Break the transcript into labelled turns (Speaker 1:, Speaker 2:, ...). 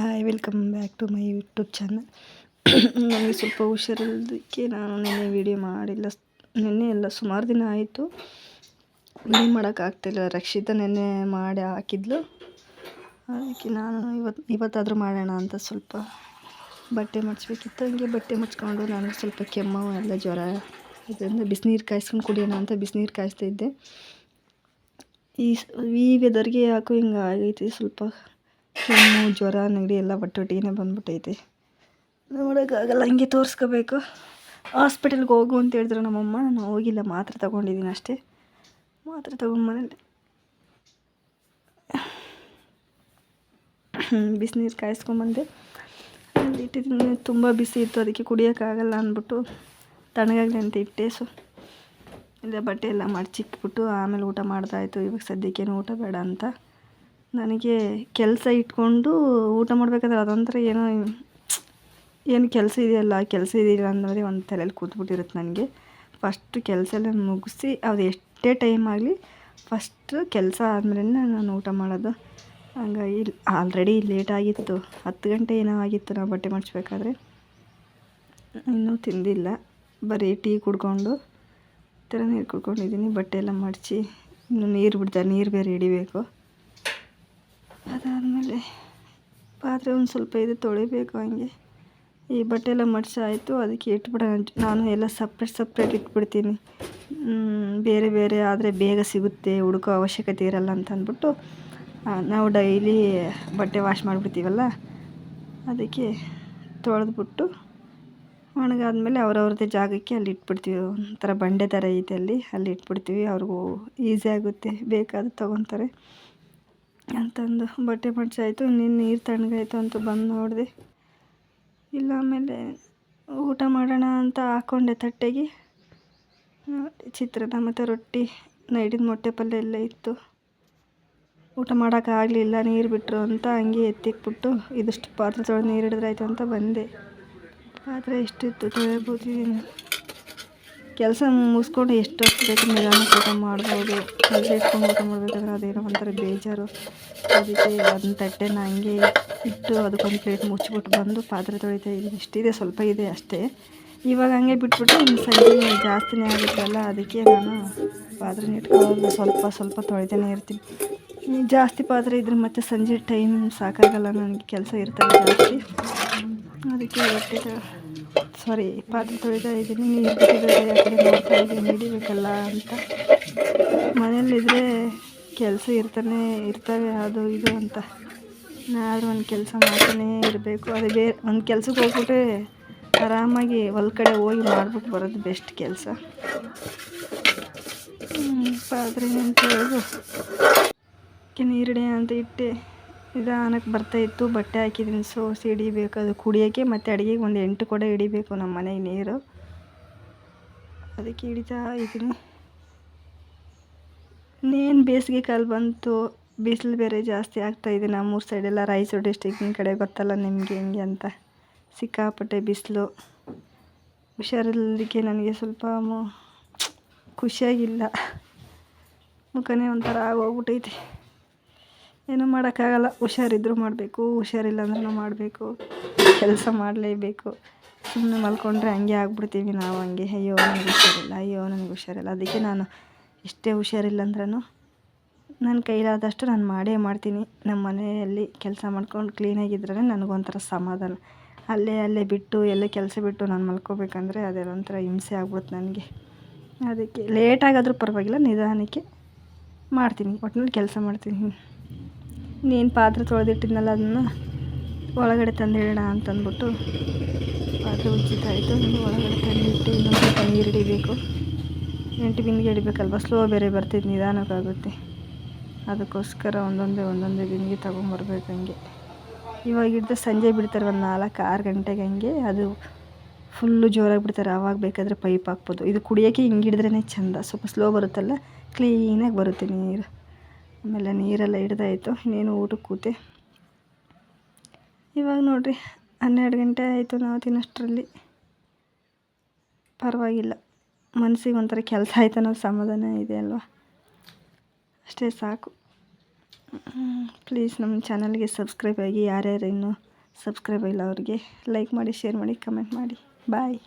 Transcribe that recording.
Speaker 1: Hi welcome back to my YouTube channel ನನಗೆ ಸ್ವಲ್ಪ ಹುಷಾರಿಲ್ಲದಕ್ಕೆ ನಾನು ನೆನ್ನೆ ವೀಡಿಯೋ ಮಾಡಿಲ್ಲ. ನೆನ್ನೆ ಎಲ್ಲ ಸುಮಾರು ದಿನ ಆಯಿತು. ಏನು ಮಾಡೋಕ್ಕಾಗ್ತಿಲ್ಲ ರಕ್ಷಿತ ನೆನ್ನೆ ಮಾಡಿ ಹಾಕಿದ್ಲು. ಅದಕ್ಕೆ ನಾನು ಇವತ್ತು ಇವತ್ತಾದರೂ ಮಾಡೋಣ ಅಂತ ಸ್ವಲ್ಪ ಬಟ್ಟೆ ಮಡಿಸ್ಬೇಕಿತ್ತು. ಹಂಗೆ ಬಟ್ಟೆ ಮುಚ್ಕೊಂಡು ನನಗೆ ಸ್ವಲ್ಪ ಕೆಮ್ಮು, ಎಲ್ಲ ಜ್ವರ ಇದರಿಂದ ಬಿಸಿನೀರು ಕಾಯಿಸ್ಕೊಂಡು ಕುಡಿಯೋಣ ಅಂತ ಬಿಸಿನೀರು ಕಾಯಿಸ್ತಾ ಇದ್ದೆ. ಈ ಈ ವೆದರ್ಗೆ ಯಾಕೋ ಹಿಂಗೆ ಆಗೈತಿ ಸ್ವಲ್ಪ. ಕೆಮ್ಮು ಜ್ವರ, ನೆಗಡಿ ಎಲ್ಲ ಒಟ್ಟೊಟ್ಟಿಗೆ ಬಂದ್ಬಿಟ್ಟೈತೆ. ನೋಡೋಕ್ಕಾಗಲ್ಲ, ಹಂಗೆ ತೋರಿಸ್ಕೋಬೇಕು. ಹಾಸ್ಪಿಟಲ್ಗೆ ಹೋಗು ಅಂತ ಹೇಳಿದ್ರು ನಮ್ಮಮ್ಮ. ನಾನು ಹೋಗಿಲ್ಲ, ಮಾತ್ರೆ ತೊಗೊಂಡಿದ್ದೀನಿ ಅಷ್ಟೇ. ಮಾತ್ರೆ ತೊಗೊಂಬಂದು ಬಿಸಿನೀರು ಕಾಯಿಸ್ಕೊಂಬಂದೆ ಅಲ್ಲಿ ಇಟ್ಟಿದ್ದೀನಿ. ತುಂಬ ಬಿಸಿ ಇತ್ತು, ಅದಕ್ಕೆ ಕುಡಿಯೋಕ್ಕಾಗಲ್ಲ ಅಂದ್ಬಿಟ್ಟು ತಣ್ಣಗಾಗಲಿ ಅಂತ ಇಟ್ಟೆ. ಸೊ ಇಲ್ಲ ಬಟ್ಟೆ ಎಲ್ಲ ಮಡಚಿಕ್ಬಿಟ್ಟು ಆಮೇಲೆ ಊಟ ಮಾಡ್ದಾಯಿತು. ಇವಾಗ ಸದ್ಯಕ್ಕೇನು ಊಟ ಬೇಡ ಅಂತ. ನನಗೆ ಕೆಲಸ ಇಟ್ಕೊಂಡು ಊಟ ಮಾಡಬೇಕಾದ್ರೆ ಅದೊಂಥರ ಏನೋ ಏನು ಕೆಲಸ ಇದೆಯಲ್ಲ ಕೆಲಸ ಇದೆಯಲ್ಲ ಅಂದರೆ ಒಂದು ತಲೆಯಲ್ಲಿ ಕೂತ್ಬಿಟ್ಟಿರುತ್ತೆ ನನಗೆ. ಫಸ್ಟು ಕೆಲಸ ಎಲ್ಲ ಮುಗಿಸಿ ಅದು ಎಷ್ಟೇ ಟೈಮ್ ಆಗಲಿ ಫಸ್ಟು ಕೆಲಸ ಆದಮೇಲೆ ನಾನು ಊಟ ಮಾಡೋದು. ಹಂಗಾಗಿ ಆಲ್ರೆಡಿ ಲೇಟ್ ಆಗಿತ್ತು. ಹತ್ತು ಗಂಟೆ ಏನೋ ಆಗಿತ್ತು ನಾವು ಬಟ್ಟೆ ಮಡಿಸ್ಬೇಕಾದ್ರೆ. ಇನ್ನೂ ತಿಂದಿಲ್ಲ. ಬರೀ ಟೀ ಕುಡ್ಕೊಂಡು ಈ ಥರ ನೀರು ಕುಡ್ಕೊಂಡಿದ್ದೀನಿ. ಬಟ್ಟೆ ಎಲ್ಲ ಮಡಚಿ ಇನ್ನು ನೀರು ಬಿಡ್ತಾರೆ ನೀರು ಬೇರೆ ಹಿಡಿಬೇಕು. ಅದಾದಮೇಲೆ ಪಾತ್ರೆ ಒಂದು ಸ್ವಲ್ಪ ಇದು ತೊಳಿಬೇಕು ಹಂಗೆ. ಈ ಬಟ್ಟೆ ಎಲ್ಲ ಮಡ್ಚಾಯಿತು ಅದಕ್ಕೆ ಇಟ್ಬಿಡೋಣ ನಾನು ಎಲ್ಲ ಸಪ್ರೇಟ್ ಸಪ್ರೇಟ್ ಇಟ್ಬಿಡ್ತೀನಿ. ಬೇರೆ ಬೇರೆ ಆದರೆ ಬೇಗ ಸಿಗುತ್ತೆ, ಹುಡುಕೋ ಅವಶ್ಯಕತೆ ಇರಲ್ಲ ಅಂತ ಅಂದ್ಬಿಟ್ಟು ನಾವು ಡೈಲಿ ಬಟ್ಟೆ ವಾಶ್ ಮಾಡಿಬಿಡ್ತೀವಲ್ಲ, ಅದಕ್ಕೆ ತೊಳೆದ್ಬಿಟ್ಟು ಒಣಗಾದ್ಮೇಲೆ ಅವ್ರವ್ರದ್ದೇ ಜಾಗಕ್ಕೆ ಅಲ್ಲಿ ಇಟ್ಬಿಡ್ತೀವಿ. ಒಂಥರ ಬಂಡೆ ಥರ ಐತೆ ಅಲ್ಲಿ ಅಲ್ಲಿ ಇಟ್ಬಿಡ್ತೀವಿ. ಅವ್ರಿಗೂ ಈಸಿ ಆಗುತ್ತೆ, ಬೇಕಾದ್ರೆ ತೊಗೊತಾರೆ. ಅಂತಂದು ಬಟ್ಟೆ ಮಡ್ಚಾಯಿತು ನಿನ್ನ ನೀರು ತಣ್ಣಗಾಯ್ತು ಅಂತ ಬಂದು ನೋಡಿದೆ. ಇಲ್ಲ ಆಮೇಲೆ ಊಟ ಮಾಡೋಣ ಅಂತ ಹಾಕ್ಕೊಂಡೆ ತಟ್ಟೆಗೆ. ಚಿತ್ರಾನ್ನ ಮತ್ತು ರೊಟ್ಟಿ ನೈಡಿನ ಮೊಟ್ಟೆ ಪಲ್ಯ ಎಲ್ಲ ಇತ್ತು. ಊಟ ಮಾಡೋಕ್ಕಾಗಲಿಲ್ಲ ನೀರು ಬಿಟ್ಟರು ಅಂತ ಹಂಗೆ ಎತ್ತಿಕ್ಬಿಟ್ಟು ಇದಿಷ್ಟು ಪಾತ್ರೆ ತೊಳೆದು ನೀರು ಹಿಡಿದ್ರಾಯ್ತು ಅಂತ ಬಂದೆ. ಪಾತ್ರೆ ಎಷ್ಟಿತ್ತು ತೊಳೆಯಬೋದಿದ್ದೀನಿ ಕೆಲಸ ಮುಗಿಸ್ಕೊಂಡು ಎಷ್ಟೊತ್ತು ಬೇಕು ನಿಧಾನಕ್ಕೆ ಊಟ ಮಾಡ್ಬೋದು. ಕೆಲಸ ಇಟ್ಕೊಂಡು ಊಟ ಮಾಡಬೇಕಾದ್ರೆ ಅದೇನೋ ಒಂಥರ ಬೇಜಾರು. ಅದಕ್ಕೆ ಅದನ್ನ ತಟ್ಟೆನ ಹಂಗೆ ಇಟ್ಟು ಅದಕ್ಕೊಂದು ಪ್ಲೇಟ್ ಮುಚ್ಚಿಬಿಟ್ಟು ಬಂದು ಪಾತ್ರೆ ತೊಳಿತಾ ಇಷ್ಟಿದೆ, ಸ್ವಲ್ಪ ಇದೆ ಅಷ್ಟೇ. ಇವಾಗ ಹಂಗೆ ಬಿಟ್ಬಿಟ್ಟು ಇನ್ನು ಸಂಜೆ ಜಾಸ್ತಿನೇ ಆಗುತ್ತಲ್ಲ, ಅದಕ್ಕೆ ನಾನು ಪಾತ್ರೆ ಇಟ್ಕೊಂಡು ಸ್ವಲ್ಪ ಸ್ವಲ್ಪ ತೊಳಿತಾನೆ ಇರ್ತೀನಿ. ಜಾಸ್ತಿ ಪಾತ್ರೆ ಇದ್ರೆ ಮತ್ತೆ ಸಂಜೆ ಟೈಮ್ ಸಾಕಾಗಲ್ಲ, ನನಗೆ ಕೆಲಸ ಇರ್ತಾರೆ ಜಾಸ್ತಿ. ಅದಕ್ಕೆ ಬಟ್ಟೆ ಸಾರಿ ಪಾತ್ರೆ ತೊಳಿತಾ ಇದ್ದೀನಿ, ನೀರು ಬಿಟ್ಟಿದ್ದಾರೆ ಆ ಕಡೆ ನೋಡ್ತಾ ಇದ್ದೀನಿ, ಹಿಡಿಬೇಕಲ್ಲ ಅಂತ. ಮನೇಲಿದ್ದರೆ ಕೆಲಸ ಇರ್ತಾನೆ ಇರ್ತವೆ, ಅದು ಇದು ಅಂತ. ನಾನು ಒಂದು ಕೆಲಸ ಮಾಡ್ತಾನೇ ಇರಬೇಕು. ಅದೇ ಬೇರೆ ಒಂದು ಕೆಲ್ಸಕ್ಕೆ ಹೋಗ್ಬಿಟ್ರೆ ಆರಾಮಾಗಿ ಹೊಲ ಕಡೆ ಹೋಗಿ ಮಾಡ್ಬಿಟ್ಟು ಬರೋದು ಬೆಸ್ಟ್ ಕೆಲಸ. ಪಾತ್ರೆ ಅಂತ ಹೇಳೋದು ನೀರಿಡೆ ಅಂತ ಇಟ್ಟೆ. ನಿಧಾನಕ್ಕೆ ಬರ್ತಾಯಿತ್ತು ಬಟ್ಟೆ ಹಾಕಿದ್ದೀನಿ. ಸೋಸಿ ಹಿಡಿಬೇಕು ಅದು ಕುಡಿಯೋಕ್ಕೆ ಮತ್ತು ಅಡುಗೆಗೆ ಒಂದು ಎಂಟು ಕೂಡ ಹಿಡಿಬೇಕು ನಮ್ಮ ಮನೆಗೆ ನೀರು. ಅದಕ್ಕೆ ಹಿಡಿತಾ ಇದ್ದೀನಿ. ಇನ್ನೇನು ಬೇಸಿಗೆ ಕಾಲ ಬಂತು, ಬಿಸಿಲು ಬೇರೆ ಜಾಸ್ತಿ ಆಗ್ತಾಯಿದೆ ನಮ್ಮೂರು ಸೈಡೆಲ್ಲ ರಾಯಚೂರು ಡಿಸ್ಟಿಕ್ಕಿನ ಕಡೆ ಗೊತ್ತಲ್ಲ ನಿಮಗೆ ಹೆಂಗೆ ಅಂತ. ಸಿಕ್ಕಾಪಟ್ಟೆ ಬಿಸಿಲು. ಹುಷಾರಿಲ್ಲದಕ್ಕೆ ನನಗೆ ಸ್ವಲ್ಪ ಖುಷಿಯಾಗಿಲ್ಲ. ಮುಖನೇ ಒಂಥರ ಆಗೋಗ್ಬಿಟ್ಟೈತೆ ಏನೂ ಮಾಡೋಕ್ಕಾಗಲ್ಲ. ಹುಷಾರಿದ್ದರೂ ಮಾಡಬೇಕು ಹುಷಾರಿಲ್ಲ ಅಂದ್ರೂ ಮಾಡಬೇಕು. ಕೆಲಸ ಮಾಡಲೇಬೇಕು. ಸುಮ್ಮನೆ ಮಲ್ಕೊಂಡ್ರೆ ಹಂಗೆ ಆಗ್ಬಿಡ್ತೀವಿ ನಾವು, ಹಂಗೆ. ಅಯ್ಯೋ, ನನಗೆ ಹುಷಾರಿಲ್ಲ, ಅಯ್ಯೋ, ನನಗೆ ಹುಷಾರಿಲ್ಲ. ಅದಕ್ಕೆ ನಾನು ಎಷ್ಟೇ ಹುಷಾರಿಲ್ಲ ಅಂದ್ರೂ ನನ್ನ ಕೈಲಾದಷ್ಟು ನಾನು ಮಾಡೇ ಮಾಡ್ತೀನಿ. ನಮ್ಮ ಮನೆಯಲ್ಲಿ ಕೆಲಸ ಮಾಡ್ಕೊಂಡು ಕ್ಲೀನಾಗಿದ್ರೇ ನನಗೊಂಥರ ಸಮಾಧಾನ. ಅಲ್ಲೇ ಅಲ್ಲೇ ಬಿಟ್ಟು, ಎಲ್ಲೇ ಕೆಲಸ ಬಿಟ್ಟು ನಾನು ಮಲ್ಕೋಬೇಕಂದ್ರೆ ಅದೆಲ್ಲ ಒಂಥರ ಹಿಂಸೆ ಆಗ್ಬಿಡುತ್ತೆ ನನಗೆ. ಅದಕ್ಕೆ ಲೇಟಾಗಾದರೂ ಪರವಾಗಿಲ್ಲ, ನಿಧಾನಕ್ಕೆ ಮಾಡ್ತೀನಿ. ಒಟ್ಟಿನಲ್ಲಿ ಕೆಲಸ ಮಾಡ್ತೀನಿ. ಇನ್ನೇನು ಪಾತ್ರೆ ತೊಳೆದಿಟ್ಟಿದ್ನಲ್ಲ ಅದನ್ನು ಒಳಗಡೆ ತಂದಿಡೋಣ ಅಂತಂದ್ಬಿಟ್ಟು ಪಾತ್ರೆ ಉಜ್ಜಿತಾಯಿತು ಒಳಗಡೆ ತಂದಿಟ್ಟು ಇನ್ನೊಂದು ಸ್ವಲ್ಪ ನೀರು ಹಿಡಿಬೇಕು. ಎಂಟು ಬಿಂದಿಗೆ ಹಿಡಿಬೇಕಲ್ವ? ಸ್ಲೋ ಬೇರೆ ಬರ್ತಿದ್ದು ನಿಧಾನಕ್ಕಾಗುತ್ತೆ. ಅದಕ್ಕೋಸ್ಕರ ಒಂದೊಂದೇ ಒಂದೊಂದೇ ಬಿಂದಿಗೆ ತೊಗೊಂಬರ್ಬೇಕು ಹಂಗೆ. ಇವಾಗ ಹಿಡ್ದು ಸಂಜೆ ಬಿಡ್ತಾರೆ ಒಂದು ನಾಲ್ಕು ಆರು ಗಂಟೆಗೆ ಹಂಗೆ. ಅದು ಫುಲ್ಲು ಜೋರಾಗಿ ಬಿಡ್ತಾರೆ. ಆವಾಗ ಬೇಕಾದರೆ ಪೈಪ್ ಹಾಕ್ಬೋದು. ಇದು ಕುಡಿಯೋಕ್ಕೆ ಹಿಂಗೆ ಹಿಡಿದ್ರೇ ಚೆಂದ. ಸ್ವಲ್ಪ ಸ್ಲೋ ಬರುತ್ತಲ್ಲ? ಕ್ಲೀನಾಗಿ ಬರುತ್ತೆ ನೀರು. ಆಮೇಲೆ ನೀರೆಲ್ಲ ಹಿಡ್ದಾಯಿತು. ಇನ್ನೇನು ಊಟಕ್ಕೆ ಕೂತೆ. ಇವಾಗ ನೋಡಿರಿ, ಹನ್ನೆರಡು ಗಂಟೆ ಆಯಿತು ನಾವು ತಿನ್ನಷ್ಟರಲ್ಲಿ. ಪರವಾಗಿಲ್ಲ. ಮನಸ್ಸಿಗೆ ಒಂಥರ ಕೆಲಸ ಆಯ್ತು, ಅನ್ನೋ ಸಮಾಧಾನ ಇದೆ ಅಲ್ವಾ? ಅಷ್ಟೇ ಸಾಕು. ಪ್ಲೀಸ್ ನಮ್ಮ ಚಾನಲ್ಗೆ ಸಬ್ಸ್ಕ್ರೈಬ್ ಆಗಿ, ಯಾರ್ಯಾರು ಇನ್ನೂ ಸಬ್ಸ್ಕ್ರೈಬ್ ಇಲ್ಲ ಅವ್ರಿಗೆ ಲೈಕ್ ಮಾಡಿ ಶೇರ್ ಮಾಡಿ ಕಮೆಂಟ್ ಮಾಡಿ. ಬಾಯ್